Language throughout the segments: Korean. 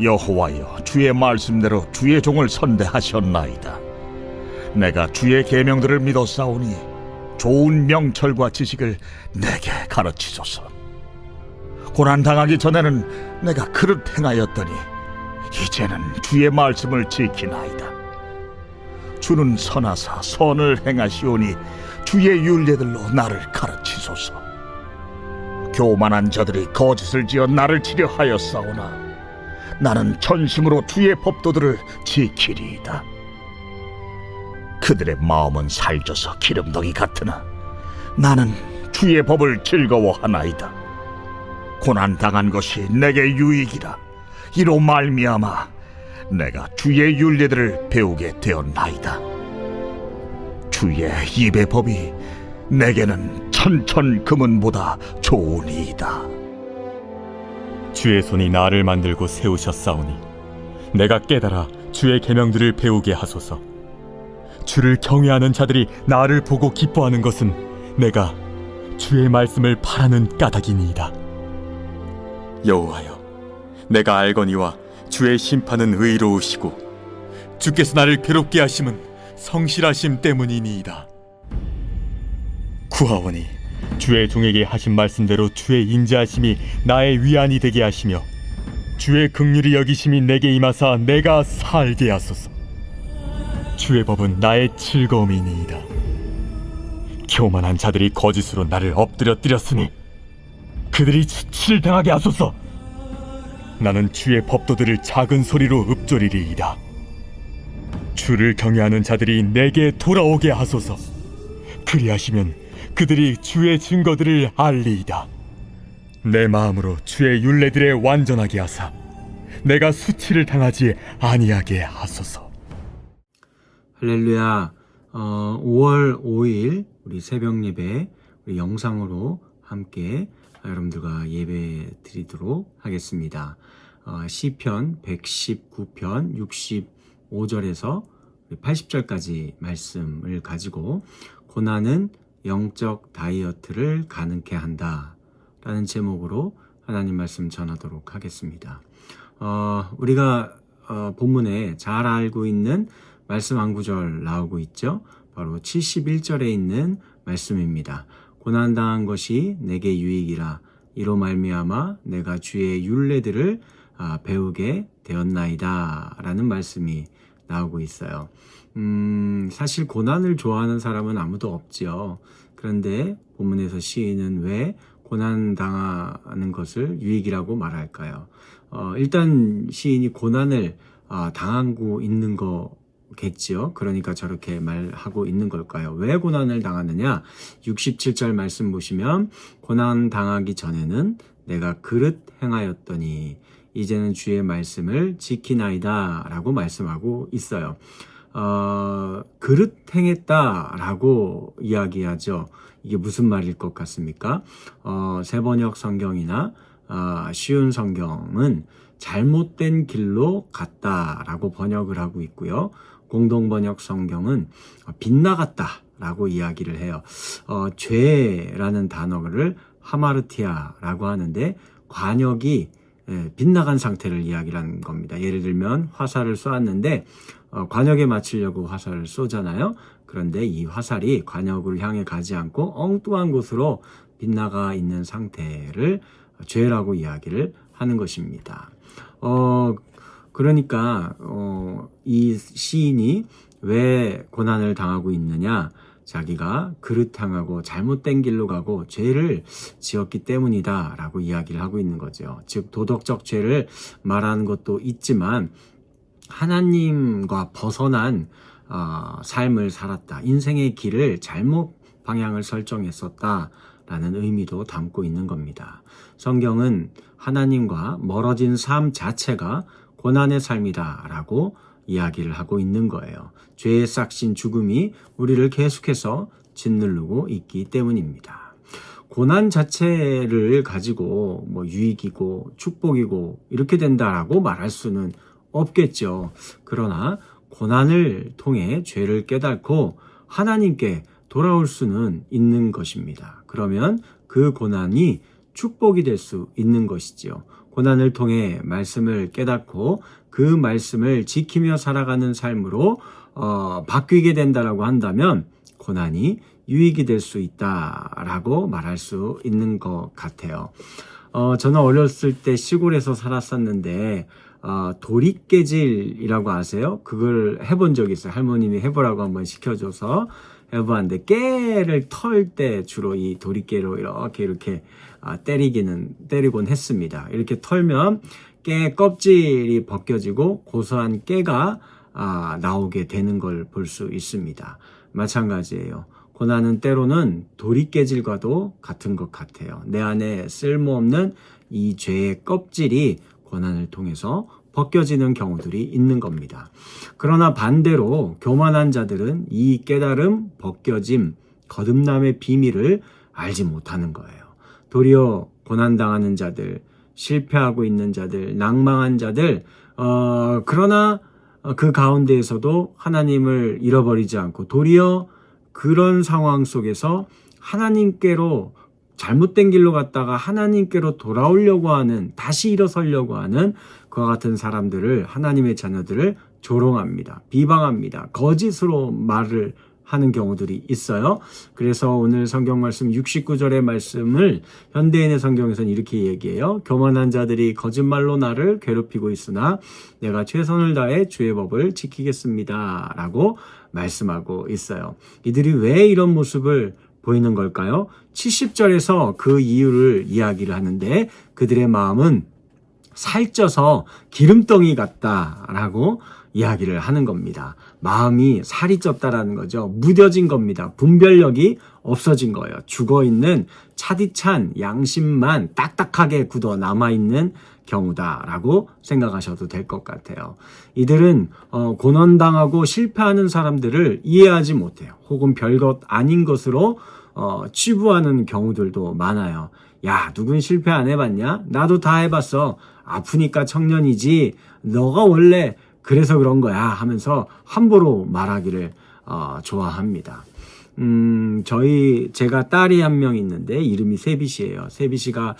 여호와여 주의 말씀대로 주의 종을 선대하셨나이다. 내가 주의 계명들을 믿어 싸우니 좋은 명철과 지식을 내게 가르치소서. 고난 당하기 전에는 내가 그릇 행하였더니 이제는 주의 말씀을 지키나이다. 주는 선하사 선을 행하시오니 주의 윤례들로 나를 가르치소서. 교만한 자들이 거짓을 지어 나를 치려 하였사오나 나는 전심으로 주의 법도들을 지키리이다. 그들의 마음은 살쪄서 기름덩이 같으나 나는 주의 법을 즐거워하나이다. 고난 당한 것이 내게 유익이라. 이로 말미암아 내가 주의 윤례들을 배우게 되었나이다. 주의 입의 법이 내게는 천천 금은보다 좋으니이다. 주의 손이 나를 만들고 세우셨사오니 내가 깨달아 주의 계명들을 배우게 하소서. 주를 경외하는 자들이 나를 보고 기뻐하는 것은 내가 주의 말씀을 바라는 까닭이니이다. 여호와여, 내가 알거니와 주의 심판은 의로우시고 주께서 나를 괴롭게 하심은 성실하심 때문이니이다. 구하오니 주의 종에게 하신 말씀대로 주의 인자하심이 나의 위안이 되게 하시며 주의 긍휼이 여기심이 내게 임하사 내가 살게 하소서. 주의 법은 나의 즐거움이니이다. 교만한 자들이 거짓으로 나를 엎드려뜨렸으니 그들이 수치를 당하게 하소서. 나는 주의 법도들을 작은 소리로 읊조리리이다. 주를 경외하는 자들이 내게 돌아오게 하소서. 그리하시면 그들이 주의 증거들을 알리이다. 내 마음으로 주의 윤례들에 완전하게 하사 내가 수치를 당하지 아니하게 하소서. 할렐루야. 어, 5월 5일 우리 새벽 예배 우리 영상으로 함께 여러분들과 예배 드리도록 하겠습니다. 어, 시편 119편 65절에서 80절까지 말씀을 가지고 고난은 영적 다이어트를 가능케 한다. 라는 제목으로 하나님 말씀 전하도록 하겠습니다. 어, 우리가 어, 본문에 잘 알고 있는 말씀 한 구절 나오고 있죠. 바로 71절에 있는 말씀입니다. 고난 당한 것이 내게 유익이라 이로 말미암아 내가 주의 윤례들을 아, 배우게 되었나이다 라는 말씀이 나오고 있어요. 음, 사실 고난을 좋아하는 사람은 아무도 없지요. 그런데 본문에서 시인은 왜 고난 당하는 것을 유익이라고 말할까요? 어, 일단 시인이 고난을 아, 당하고 있는 거겠지요. 그러니까 저렇게 말하고 있는 걸까요? 왜 고난을 당하느냐? 67절 말씀 보시면 고난 당하기 전에는 내가 그릇 행하였더니 이제는 주의 말씀을 지키나이다 라고 말씀하고 있어요. 어, 그릇 행했다라고 이야기하죠. 이게 무슨 말일 것 같습니까? 어, 세번역 성경이나 어, 쉬운 성경은 잘못된 길로 갔다라고 번역을 하고 있고요. 공동 번역 성경은 빗나갔다라고 이야기를 해요. 어, 죄라는 단어를 하마르티아라고 하는데 관역이 예, 빗나간 상태를 이야기하는 겁니다. 예를 들면 화살을 쏘았는데 어, 관역에 맞추려고 화살을 쏘잖아요. 그런데 이 화살이 관역을 향해 가지 않고 엉뚱한 곳으로 빗나가 있는 상태를 죄라고 이야기를 하는 것입니다. 어, 그러니까 어, 이 시인이 왜 고난을 당하고 있느냐? 자기가 그릇탕하고 잘못된 길로 가고 죄를 지었기 때문이다 라고 이야기를 하고 있는 거죠. 즉 도덕적 죄를 말하는 것도 있지만 하나님과 벗어난 어, 삶을 살았다. 인생의 길을 잘못 방향을 설정했었다 라는 의미도 담고 있는 겁니다. 성경은 하나님과 멀어진 삶 자체가 고난의 삶이다 라고 이야기를 하고 있는 거예요. 죄에 싹신 죽음이 우리를 계속해서 짓누르고 있기 때문입니다. 고난 자체를 가지고 뭐 유익이고 축복이고 이렇게 된다라고 말할 수는 없겠죠. 그러나 고난을 통해 죄를 깨닫고 하나님께 돌아올 수는 있는 것입니다. 그러면 그 고난이 축복이 될 수 있는 것이지요. 고난을 통해 말씀을 깨닫고 그 말씀을 지키며 살아가는 삶으로 어, 바뀌게 된다라고 한다면 고난이 유익이 될 수 있다라고 말할 수 있는 것 같아요. 어, 저는 어렸을 때 시골에서 살았었는데 어, 도리깨질이라고 아세요? 그걸 해본 적이 있어요. 할머님이 해보라고 한번 시켜줘서 해보았는데 깨를 털 때 주로 이 도리깨로 이렇게 이렇게 아, 때리기는 때리곤 했습니다. 이렇게 털면 깨 껍질이 벗겨지고 고소한 깨가 아, 나오게 되는 걸 볼 수 있습니다. 마찬가지예요. 고난은 때로는 도리깨질과도 같은 것 같아요. 내 안에 쓸모없는 이 죄의 껍질이 고난을 통해서 벗겨지는 경우들이 있는 겁니다. 그러나 반대로 교만한 자들은 이 깨달음, 벗겨짐, 거듭남의 비밀을 알지 못하는 거예요. 도리어 고난당하는 자들, 실패하고 있는 자들, 낭망한 자들, 어, 그러나 어, 그 가운데에서도 하나님을 잃어버리지 않고 도리어 그런 상황 속에서 하나님께로 잘못된 길로 갔다가 하나님께로 돌아오려고 하는 다시 일어서려고 하는 그와 같은 사람들을 하나님의 자녀들을 조롱합니다. 비방합니다. 거짓으로 말을 하는 경우들이 있어요. 그래서 오늘 성경 말씀 69절의 말씀을 현대인의 성경에서는 이렇게 얘기해요. 교만한 자들이 거짓말로 나를 괴롭히고 있으나 내가 최선을 다해 주의 법을 지키겠습니다. 라고 말씀하고 있어요. 이들이 왜 이런 모습을 보이는 걸까요? 70절에서 그 이유를 이야기를 하는데 그들의 마음은 살쪄서 기름덩이 같다라고 이야기를 하는 겁니다. 마음이 살이 쪘다라는 거죠. 무뎌진 겁니다. 분별력이 없어진 거예요. 죽어 있는 차디찬 양심만 딱딱하게 굳어 남아 있는 경우다라고 생각하셔도 될 것 같아요. 이들은 어, 고난당하고 실패하는 사람들을 이해하지 못해요. 혹은 별것 아닌 것으로 어, 치부하는 경우들도 많아요. 야, 누군 실패 안 해봤냐? 나도 다 해봤어. 아프니까 청년이지. 너가 원래 그래서 그런 거야 하면서 함부로 말하기를 어, 좋아합니다. 음, 저희 제가 딸이 한 명 있는데 이름이 세비씨예요. 세비씨가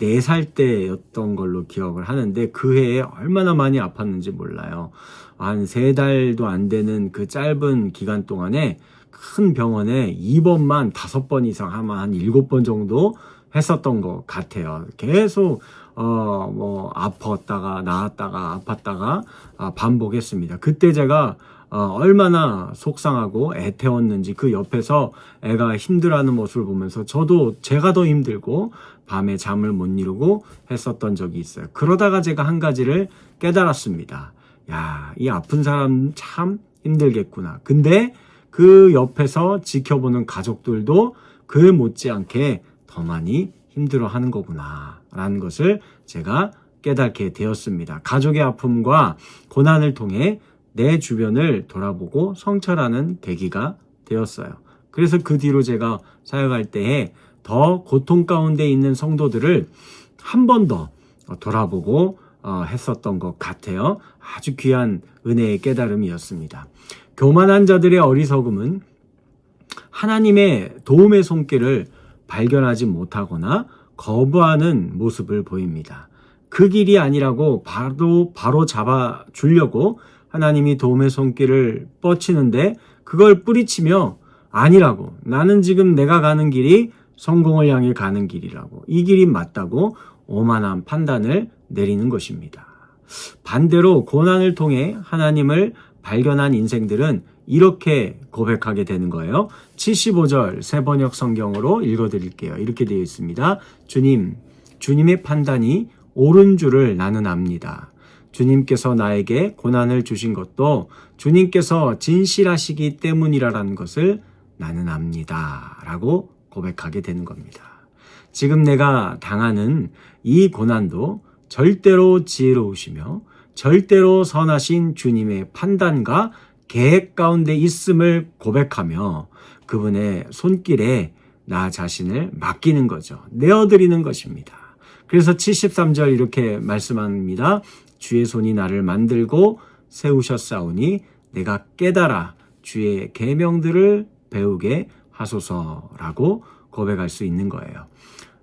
4살 때였던 걸로 기억을 하는데 그 해에 얼마나 많이 아팠는지 몰라요. 한세 달도 안 되는 그 짧은 기간 동안에 큰 병원에 2번만 5번 이상 아마 한 7번 정도 했었던 것 같아요. 계속 어 뭐 아팠다가 나았다가 아팠다가 아, 반복했습니다. 그때 제가 어, 얼마나 속상하고 애태웠는지 그 옆에서 애가 힘들어하는 모습을 보면서 저도 제가 더 힘들고 밤에 잠을 못 이루고 했었던 적이 있어요. 그러다가 제가 한 가지를 깨달았습니다. 야, 이 아픈 사람 참 힘들겠구나. 근데 그 옆에서 지켜보는 가족들도 그 못지않게 더 많이 힘들어 하는 거구나. 라는 것을 제가 깨닫게 되었습니다. 가족의 아픔과 고난을 통해 내 주변을 돌아보고 성찰하는 계기가 되었어요. 그래서 그 뒤로 제가 사역할 때에 더 고통 가운데 있는 성도들을 한 번 더 돌아보고 어, 했었던 것 같아요. 아주 귀한 은혜의 깨달음이었습니다. 교만한 자들의 어리석음은 하나님의 도움의 손길을 발견하지 못하거나 거부하는 모습을 보입니다. 그 길이 아니라고 바로 바로 잡아 주려고 하나님이 도움의 손길을 뻗치는데 그걸 뿌리치며 아니라고 나는 지금 내가 가는 길이 성공을 향해 가는 길이라고 이 길이 맞다고 오만한 판단을 내리는 것입니다. 반대로 고난을 통해 하나님을 발견한 인생들은 이렇게 고백하게 되는 거예요. 75절 세번역 성경으로 읽어 드릴게요. 이렇게 되어 있습니다. 주님, 주님의 판단이 옳은 줄을 나는 압니다. 주님께서 나에게 고난을 주신 것도 주님께서 진실하시기 때문이라는 것을 나는 압니다. 라고 고백하게 되는 겁니다. 지금 내가 당하는 이 고난도 절대로 지혜로우시며 절대로 선하신 주님의 판단과 계획 가운데 있음을 고백하며 그분의 손길에 나 자신을 맡기는 거죠. 내어드리는 것입니다. 그래서 73절 이렇게 말씀합니다. 주의 손이 나를 만들고 세우셨사오니 내가 깨달아 주의 계명들을 배우게 하소서라고 고백할 수 있는 거예요.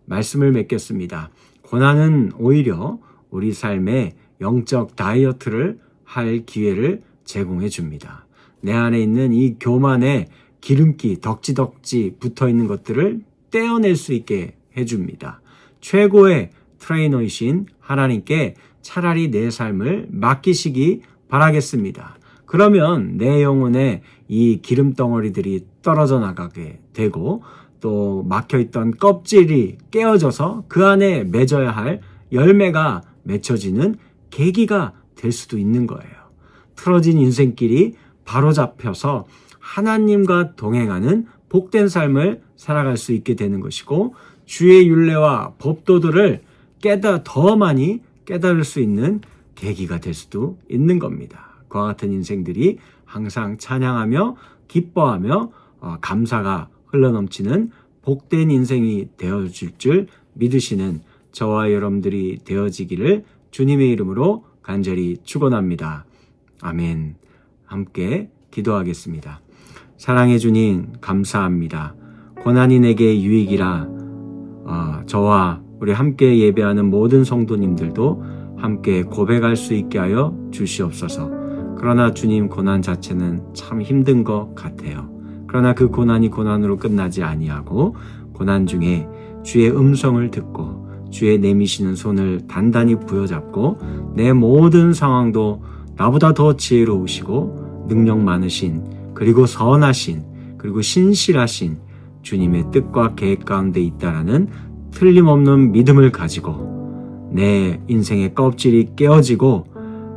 말씀을 맺겠습니다. 고난은 오히려 우리 삶에 영적 다이어트를 할 기회를 제공해 줍니다. 내 안에 있는 이 교만의 기름기, 덕지덕지 붙어 있는 것들을 떼어낼 수 있게 해 줍니다. 최고의 트레이너이신 하나님께 차라리 내 삶을 맡기시기 바라겠습니다. 그러면 내 영혼에 이 기름 덩어리들이 떨어져 나가게 되고 또 막혀 있던 껍질이 깨어져서 그 안에 맺어야 할 열매가 맺혀지는 계기가 될 수도 있는 거예요. 틀어진 인생길이 바로 잡혀서 하나님과 동행하는 복된 삶을 살아갈 수 있게 되는 것이고 주의 윤례와 법도들을 깨달 더 많이 깨달을 수 있는 계기가 될 수도 있는 겁니다. 그와 같은 인생들이 항상 찬양하며 기뻐하며 어, 감사가 흘러넘치는 복된 인생이 되어질 줄 믿으시는 저와 여러분들이 되어지기를 주님의 이름으로 간절히 축원합니다. 아멘. 함께 기도하겠습니다. 사랑해 주님 감사합니다. 고난이 내게 유익이라 어, 저와 우리 함께 예배하는 모든 성도님들도 함께 고백할 수 있게 하여 주시옵소서. 그러나 주님 고난 자체는 참 힘든 것 같아요. 그러나 그 고난이 고난으로 끝나지 아니하고 고난 중에 주의 음성을 듣고 주의 내미시는 손을 단단히 부여잡고 내 모든 상황도 나보다 더 지혜로우시고 능력 많으신 그리고 선하신 그리고 신실하신 주님의 뜻과 계획 가운데 있다라는 틀림없는 믿음을 가지고 내 인생의 껍질이 깨어지고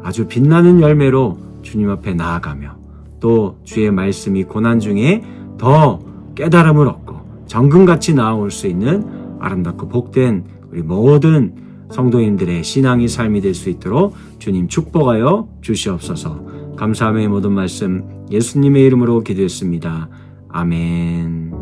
아주 빛나는 열매로 주님 앞에 나아가며 또 주의 말씀이 고난 중에 더 깨달음을 얻고 정금같이 나아올 수 있는 아름답고 복된 우리 모든 성도님들의 신앙이 삶이 될 수 있도록 주님 축복하여 주시옵소서. 감사함의 모든 말씀 예수님의 이름으로 기도했습니다. 아멘.